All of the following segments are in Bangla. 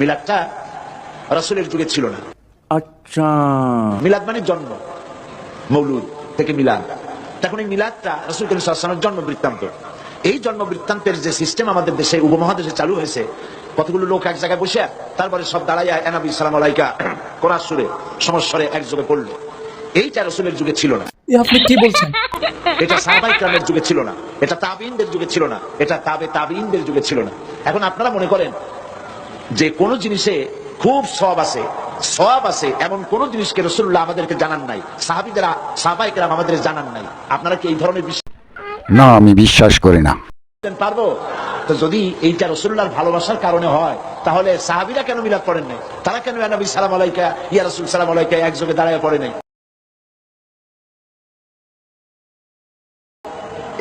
মিলাদটা রসুলের যুগে ছিল না। আচ্ছা। মিলাদ মানে জন্ম মৌলুদ থেকে মিলাদ। তখন এই মিলাদটা রসুল করিম জন্ম বৃত্তান্ত এই জন্ম বৃত্তান্তের যে সিস্টেম আমাদের দেশে উপমহাদেশে চালু হয়েছে কতগুলো লোক এক জায়গায় বসে তারপরে সব দাঁড়াইয়া এনাবি ইসলাম আলাইকা কোরআন সুরে সমস্যরে একযোগে পড়ল। এইটা রসুলের যুগে ছিল না। আপনি কি বলছেন? এটা সাহাবাই যুগে ছিল না। এটা তাবিনদের যুগে ছিল না। এটা তাবে তাবিনদের যুগে ছিল না। এখন আপনারা মনে করেন যে কোন জিনিসে খুব সব আছে সব আছে এমন কোন জিনিসকে রসুল্লাহ আমাদেরকে জানান নাই। সাহাবিদের সাহাবাইকেরাম আমাদের জানান নাই। আপনারা কি এই ধরনের না আমি বিশ্বাস করি না। পারব? তো যদি এইটা রসুল্লাহর ভালোবাসার কারণে হয় তাহলে সাহাবিরা কেন মিলাদ পড়েন নাই? তারা কেন নবী সালাম আলাইকা ইয়া রসুল সালাম আলাইকা একযোগে দাঁড়ায় পড়ে নাই?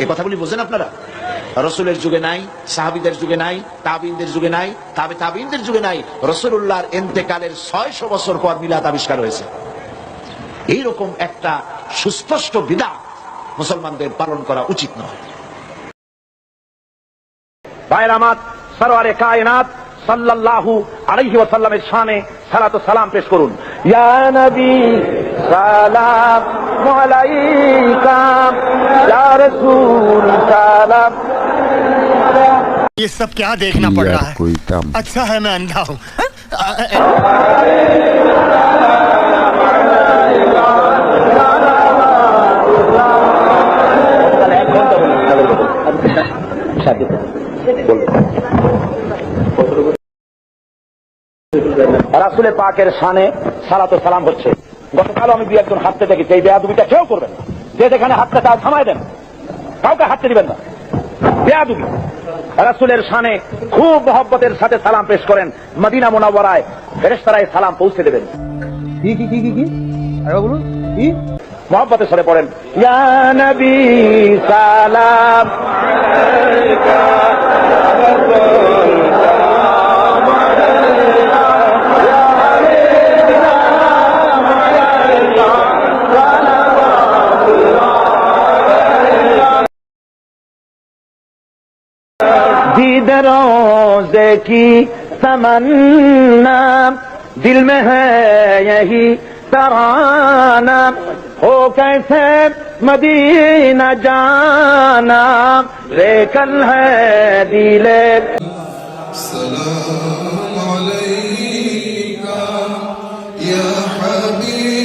এই কথাগুলি বোঝেন আপনারা? রসুলের যুগে নাই, সাহাবিদের যুগে নাই, তাবিনদের যুগে নাই, তাবে তাবিনদের যুগে নাই রসুল্লাহর এন্তেকালের ছয়শো বছর পর মিলাদ আবিষ্কার হয়েছে। এইরকম একটা সুস্পষ্ট বিদা মুসলমানদের পালন করা উচিত নয়। সালাম পেশ করুন। ইয়া নবী সালাম আলাইকা ইয়া রাসূল সালাম ये सब क्या देखना पड़ रहा है कोई काम अच्छा है मैं अंधा हूँ তাহলে এক ঘন্টা বলুন তাহলে বলুন। সাথে বলবেন। রাসুলের পাকের শানে সালাত ও সালাম হচ্ছে গতকাল আমি দুই একজন হাঁটতে দেখেছি এই বেয়াদুবিটা কেউ করবেন না। যে যেখানে হাঁটতে তাও থামায় দেন। কাউকে হাঁটতে দিবেন না। বেয়াদুবি। রাসুলের শানে খুব মহব্বতের সাথে সালাম পেশ করেন মদিনা মোনাওয়ারায়। ফেরেশতারায় সালাম পৌঁছে দেবেন। কি কি কি কি কি? বলুন কি? মোহাম্মতের সাথে পড়েন নবী সালাম रोज़े की समन्ना दिल में है यही तराना। हो कैसे मदीना जाना? लेकिन है दिले। सलाम अलैका या हबीब।